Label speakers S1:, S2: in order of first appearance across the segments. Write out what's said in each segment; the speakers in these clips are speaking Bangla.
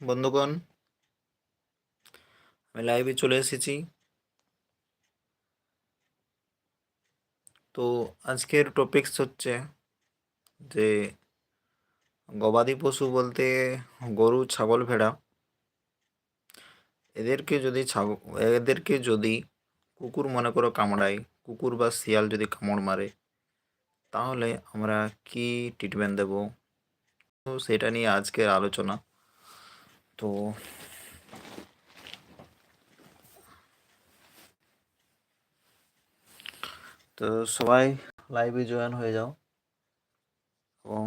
S1: বন্ধুগণ, আমি লাইভে চলে এসেছি। তো আজকের টপিকস হচ্ছে যে গবাদি পশু বলতে গরু, ছাগল, ভেড়া। এদেরকে যদি ছাগল এদেরকে যদি কুকুর মনে করো কামড়ায়, কুকুর বা শিয়াল যদি কামড় মারে, তাহলে আমরা কি ট্রিটমেন্ট দেব? তো সেটা নিয়ে আজকের আলোচনা। তো তো সবাই লাইভে জয়েন হয়ে যাও এবং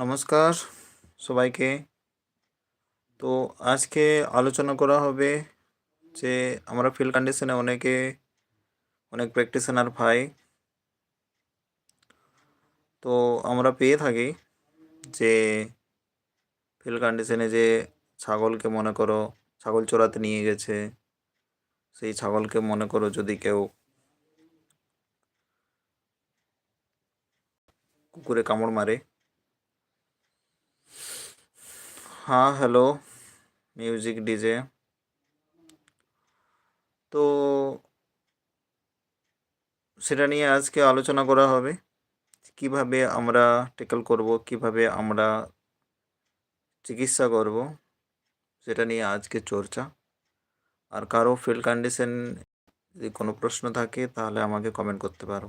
S1: নমস্কার সবাইকে। তো আজকে আলোচনা করা হবে যে আমরা ফিল্ড কন্ডিশনে অনেকে, অনেক প্র্যাকটিশনার পাই তো আমরা পেয়ে থাকি যে ফিল্ড কন্ডিশনে যে ছাগলকে মনে করো, ছাগল চড়াতে নিয়ে গেছে, সেই ছাগলকে মনে করো যদি কেউ কুকুরে কামড় মারে হ্যাঁ হ্যালো মিউজিক ডিজে তো সেটা নিয়ে আজকে আলোচনা করা হবে, কীভাবে আমরা টেকল করব, কীভাবে আমরা চিকিৎসা করব, সেটা নিয়ে আজকে চর্চা। আর কারও ফিল্ড কন্ডিশন যদি কোনো প্রশ্ন থাকে, তাহলে আমাকে কমেন্ট করতে পারো।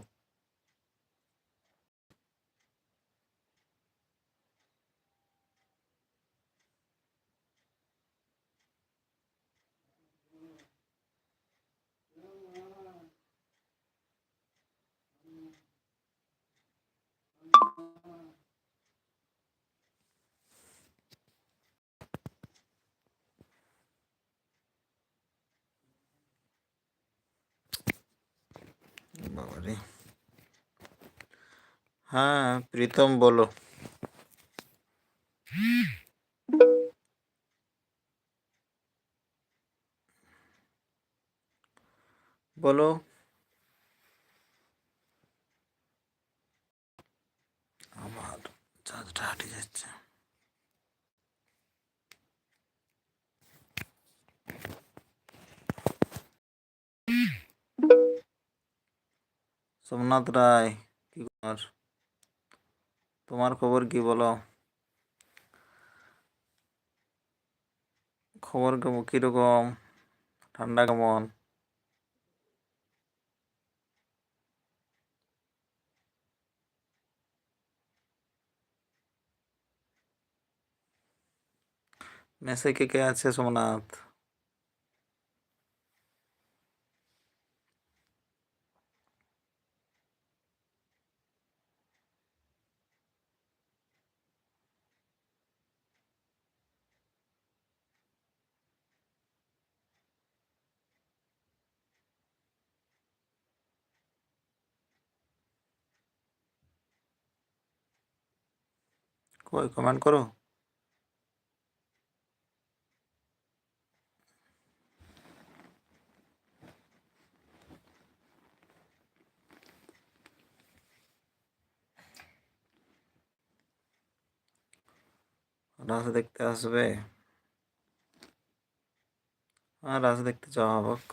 S1: বাবারে হ্যাঁ প্রীতম বলো বলো আমার চাঁদটা হাঁটে যাচ্ছে। সোমনাথ রায়, কি খবর? তোমার খবর কি বলো? খবর কেমন? কীরকম? ঠান্ডা কেমন? মেসে কে কে আছে সোমনাথ? কই কমেন্ট করো? রাস দেখতে আসবে। হ্যাঁ রাজ দেখতে যাওয়া হোক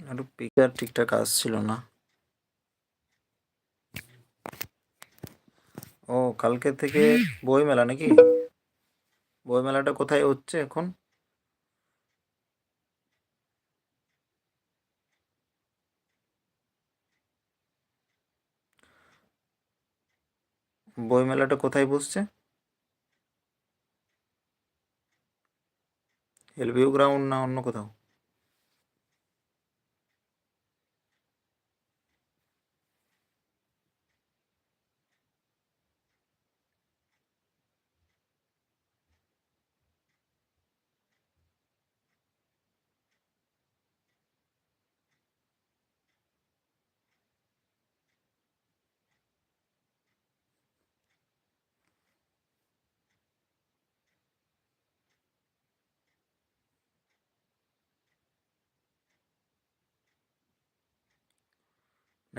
S1: একটু পিকচার ঠিকঠাক আসছিল না। ও, কালকে থেকে বই মেলা নাকি? বই মেলাটা কোথায় হচ্ছে এখন? বই মেলাটা কোথায় বসছে? এলবিউ গ্রাউন্ড না অন্য কোথাও?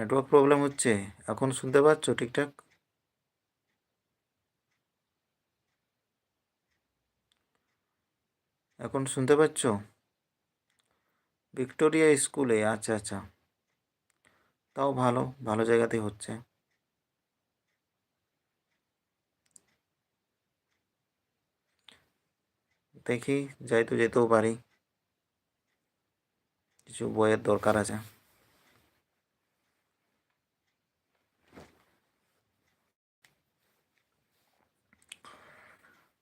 S1: নেটওয়ার্ক প্রবলেম হচ্ছে। এখন শুনতে পাচ্ছ ঠিকঠাক? এখন শুনতে পাচ্ছ? ভিক্টোরিয়া স্কুলে আচ্ছা আচ্ছা। তাও ভালো ভালো জায়গাতেই হচ্ছে। দেখি, যাই তো যেতেও পারি। কিছু বইয়ের দরকার আছে।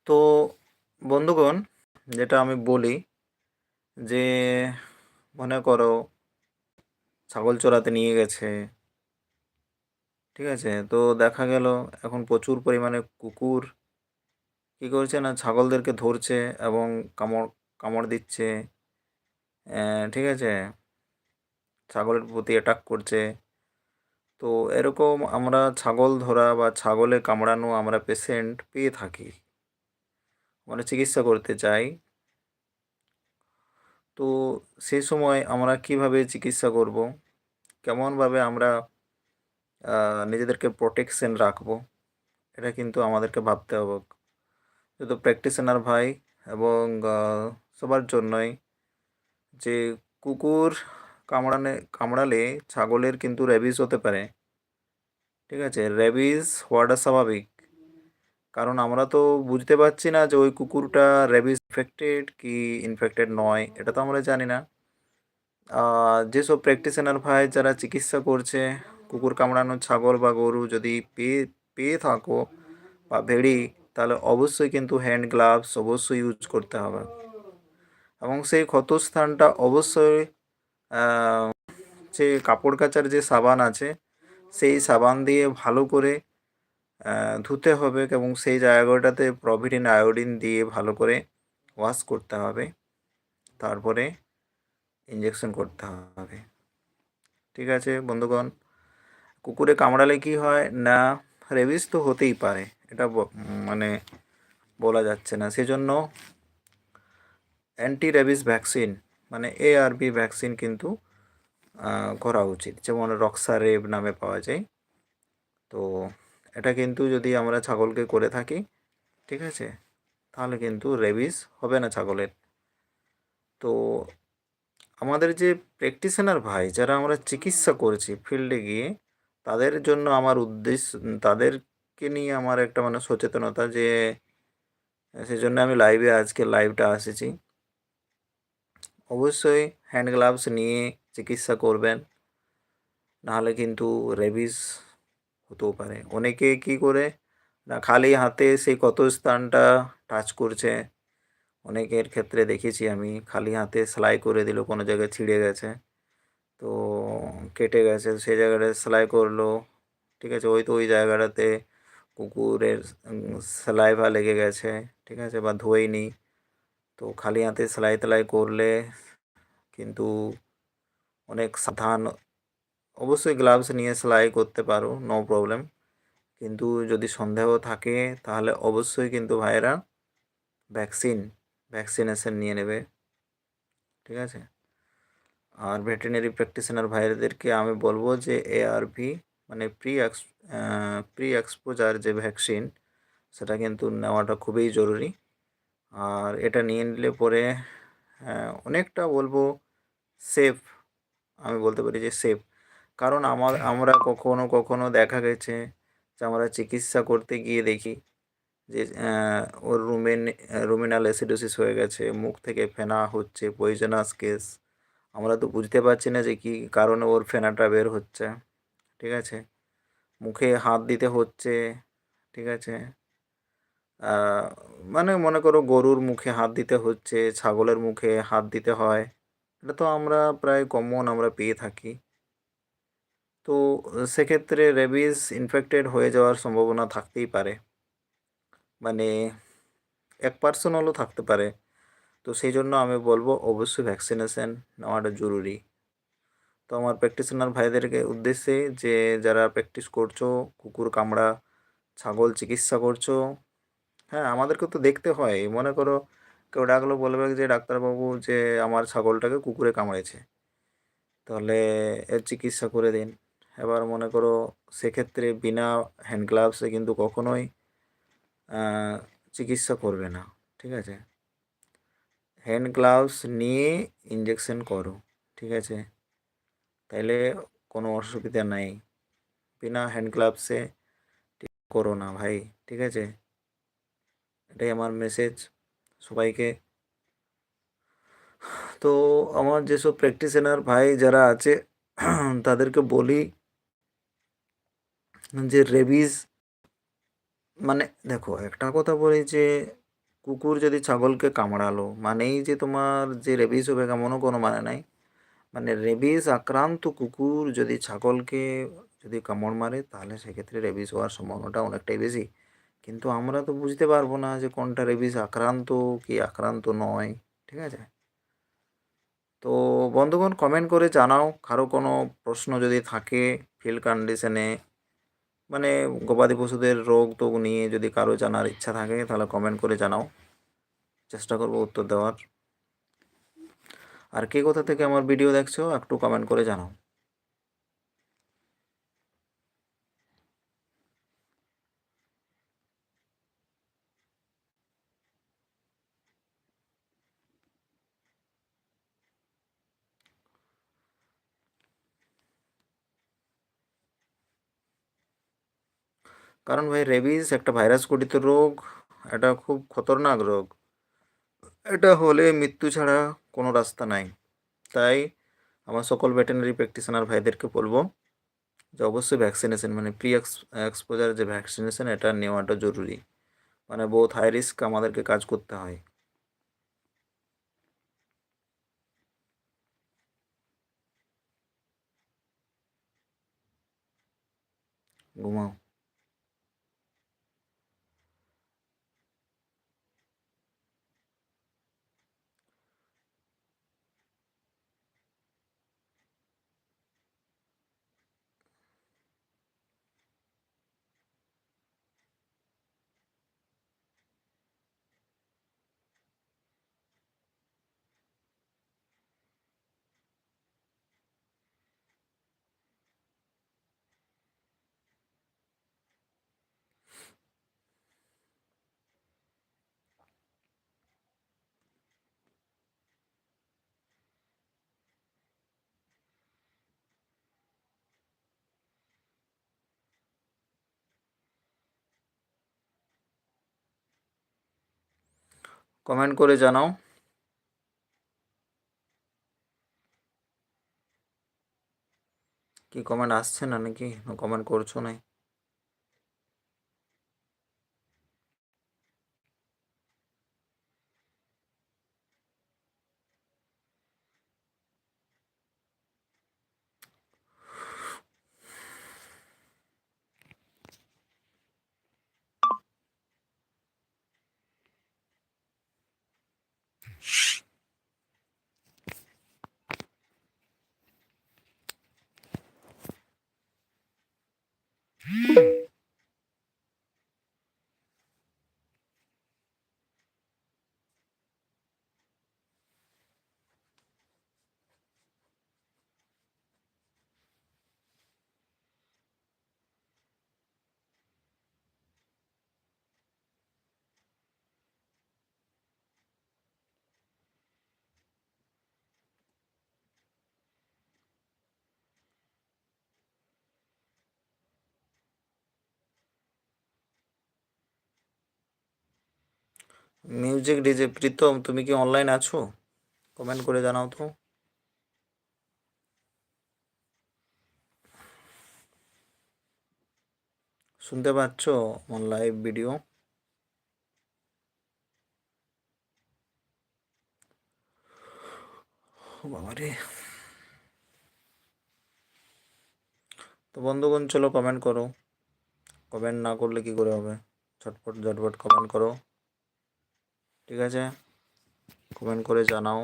S1: তো বন্ধুগণ, যেটা আমি বলি যে, মনে করো ছাগল চড়াতে নিয়ে গেছে, ঠিক আছে? তো দেখা গেল এখন প্রচুর পরিমাণে কুকুর কী করছে না, ছাগলদেরকে ধরছে এবং কামড় কামড় দিচ্ছে ঠিক আছে? ছাগলের প্রতি অ্যাটাক করছে। তো এরকম আমরা ছাগল ধরা বা ছাগলে কামড়ানো আমরা পেশেন্ট পেয়ে থাকি। মানে চিকিৎসা করতে চাই। তো সেই সময় আমরা কীভাবে চিকিৎসা করব? কেমনভাবে আমরা নিজেদেরকে প্রোটেকশন রাখব? এটা কিন্তু আমাদেরকে ভাবতে হবে। যেহেতু প্র্যাকটিশনার ভাই এবং সবার জন্যই যে কুকুর কামড়ানে, কামড়ালে ছাগলের কিন্তু র্যাবিস হতে পারে। ঠিক আছে? র্যাবিস হওয়াটা স্বাভাবিক। কারণ আমরা তো বুঝতে পারছি না যে ওই কুকুরটা র্যাবিস ইনফেক্টেড কি ইনফেক্টেড নয়, এটা তো আমরা জানি না। যেসব প্র্যাকটিশনার ভাই যারা চিকিৎসা করছে, কুকুর কামড়ানো ছাগল বা গরু যদি পেয়ে পেয়ে থাকো বা ভেড়ি, তাহলে অবশ্যই কিন্তু হ্যান্ড গ্লাভস অবশ্যই ইউজ করতে হবে। এবং সেই ক্ষতস্থানটা অবশ্যই যে কাপড় কাচার যে সাবান আছে, সেই সাবান দিয়ে ভালো করে ধুতে হবে এবং সেই জায়গাটাতে প্রভিডিন আয়োডিন দিয়ে ভালো করে ওয়াশ করতে হবে। তারপরে ইঞ্জেকশন করতে হবে। ঠিক আছে, বন্ধুগণ, কুকুরে কামড়ালে কি হয় না রেবিস তো হতেই পারে, এটা মানে বলা যাচ্ছে না। সেজন্য অ্যান্টি রেবিস ভ্যাকসিন মানে এ এআরবি ভ্যাকসিন কিন্তু করা উচিত। যেমন রক্সারেব নামে পাওয়া যায়। তো এটা কিন্তু যদি আমরা ছাগলকে করে থাকি, ঠিক আছে? তাহলে কিন্তু রেবিস হবে না ছাগলের। তো আমাদের যে প্র্যাকটিশনার ভাই, যারা আমরা চিকিৎসা করেছি ফিল্ডে গিয়ে, তাদের জন্য আমার উদ্দেশ্য, তাদেরকে নিয়ে আমার একটা মানে সচেতনতা যে সেই জন্য আমি লাইভে আজকে লাইভটা আসেছি। অবশ্যই হ্যান্ড গ্লাভস নিয়ে চিকিৎসা করবেন, নাহলে কিন্তু রেবিস হতেও পারে। অনেকে কি করে? না, খালি হাতে সেই কত স্থানটা টাচ করছে। অনেকের ক্ষেত্রে দেখেছি আমি, খালি হাতে সেলাই করে দিল, কোনো জায়গায় ছিঁড়ে গেছে। তো কেটে গেছে, সেই জায়গাটা সেলাই করল। ঠিক আছে, ওই তো ওই জায়গাটাতে কুকুরের সেলাইভা লেগে গেছে। ঠিক আছে, বা ধোয়নি তো খালি হাতে সেলাই তেলাই করলে কিন্তু অনেক সাবধান অবশ্যই গ্লাভস নিয়ে সেলাই করতে পারো নো প্রবলেম কিন্তু যদি সন্দেহ থাকে, তাহলে অবশ্যই কিন্তু ভাইয়েরা ভ্যাকসিন ভ্যাকসিনেশন নিয়ে নেবে। ঠিক আছে? আর ভেটেরিনারি প্র্যাকটিশনার ভাইদেরকে আমি বলব যে এআরভি মানে প্রি এক্স প্রি এক্সপোজার যে ভ্যাকসিন সেটা কিন্তু নেওয়াটা খুবই জরুরি। আর এটা নিয়ে নিলে পরে অনেকটা বলব সেফ আমি বলতে পারি যে সেফ কারণ আমার, আমরা কখনো কখনো দেখা গেছে যে আমরা চিকিৎসা করতে গিয়ে দেখি যে ওর রুমেন রুমিনাল অ্যাসিডোসিস হয়ে গেছে, মুখ থেকে ফেনা হচ্ছে, পয়জনাস কেস। আমরা তো বুঝতে পারছি না যে কী কারণে ওর ফেনাটা বের হচ্ছে, ঠিক আছে? মুখে হাত দিতে হচ্ছে, ঠিক আছে? মানে মনে করো গরুর মুখে হাত দিতে হচ্ছে, ছাগলের মুখে হাত দিতে হয়। এটা তো আমরা প্রায় কমন আমরা পেয়ে থাকি। তো সেক্ষেত্রে রেবিস ইনফেক্টেড হয়ে যাওয়ার সম্ভাবনা থাকতেই পারে। মানে এক পার্সেন্ট হলেও থাকতে পারে। তো সেই জন্য আমি বলব অবশ্যই ভ্যাকসিনেশন নেওয়াটা জরুরি। তো আমার প্র্যাকটিশনার ভাইদেরকে উদ্দেশ্যে যে যারা প্র্যাকটিস করছ, কুকুর, কামড়া, ছাগল চিকিৎসা করছ হ্যাঁ আমাদেরকে তো দেখতে হয়। মনে করো কেউ ডাকলো, বলবে যে, ডাক্তারবাবু, যে আমার ছাগলটাকে কুকুরে কামড়েছে। তাহলে এর চিকিৎসা করে দিন। এবার মনে করো সেক্ষেত্রে বিনা হ্যান্ড গ্লাভসে কিন্তু কখনোই চিকিৎসা করবে না, ঠিক আছে? হ্যান্ড গ্লাভস নিয়ে ইঞ্জেকশন করো, ঠিক আছে? তাইলে কোনো অসুবিধা নাই। বিনা হ্যান্ড গ্লাভসে করো না ভাই, ঠিক আছে? এটাই আমার মেসেজ সবাইকে। তো আমার যেসব প্র্যাকটিশনার ভাই যারা আছে, তাদেরকে বলি যে রেবিস মানে দেখো একটা কথা বলি যে কুকুর যদি ছাগলকে কামড়ালো, মানেই যে তোমার যে রেবিস হবে কেমনও কোনো মানে নাই। মানে রেবিস আক্রান্ত কুকুর যদি ছাগলকে যদি কামড় মারে, তাহলে সেক্ষেত্রে রেবিস হওয়ার সম্ভাবনাটা অনেকটাই বেশি। কিন্তু আমরা তো বুঝতে পারব না যে কোনটা রেবিস আক্রান্ত, কি আক্রান্ত নয়, ঠিক আছে? তো বন্ধুগণ কমেন্ট করে জানাও, কারও কোনো প্রশ্ন যদি থাকে ফিল্ড কন্ডিশনে মানে গবাদি পশুদের রোগ টোগ নিয়ে যদি কারও জানার ইচ্ছা থাকে, তাহলে কমেন্ট করে জানাও। চেষ্টা করব উত্তর দেওয়ার। আর কে কোথা থেকে আমার ভিডিও দেখছ, একটু কমেন্ট করে জানাও। কারণ ভাই রেবিস একটা ভাইরাস ঘটিত রোগ, এটা খুব খতরনাক রোগ। এটা হলে মৃত্যু ছাড়া কোনো রাস্তা নাই। তাই আমার সকল ভেটেনারি প্র্যাকটিশনার ভাইদেরকে বলব যে অবশ্যই ভ্যাকসিনেশন মানে প্রি এক্সপোজার যে ভ্যাকসিনেশন এটা নেওয়াটা জরুরি। মানে বহুত হাই রিস্ক আমাদেরকে কাজ করতে হয়। ঘুমাও। কমেন্ট করে জানাও। কি কমেন্ট আসছে না নাকি? কমেন্ট করছ নাই? Mm-hmm. মিউজিক ডিজে প্রীতম তুমি কি অনলাইন আছো? কমেন্ট করে জানাও তো। শুনতে পাচ্ছ আমার লাইভ ভিডিও বাবারে। তো বন্ধুগণ, চলো কমেন্ট করো। কমেন্ট না করলে কি করে হবে? ঝটপট ঝটপট কমেন্ট করো। ঠিক আছে? কমেন্ট করে জানাও।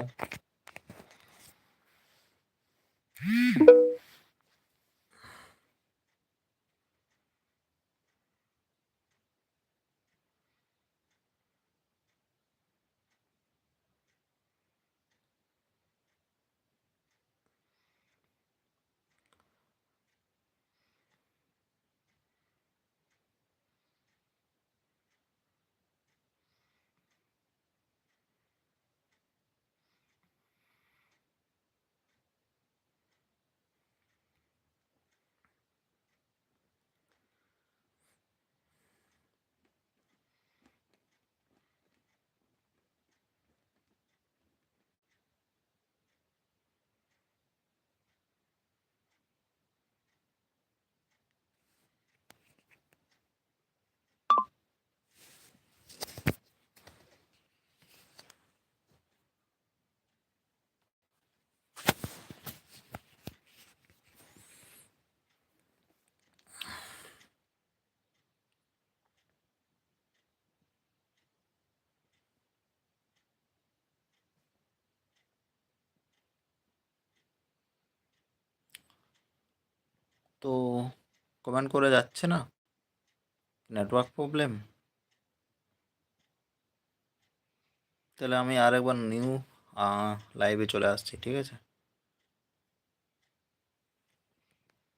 S1: তো কমেন্ট করে যাচ্ছে না? Network problem? তাহলে আমি আরেকবার নিউ লাইভে চলে আসছি, ঠিক আছে?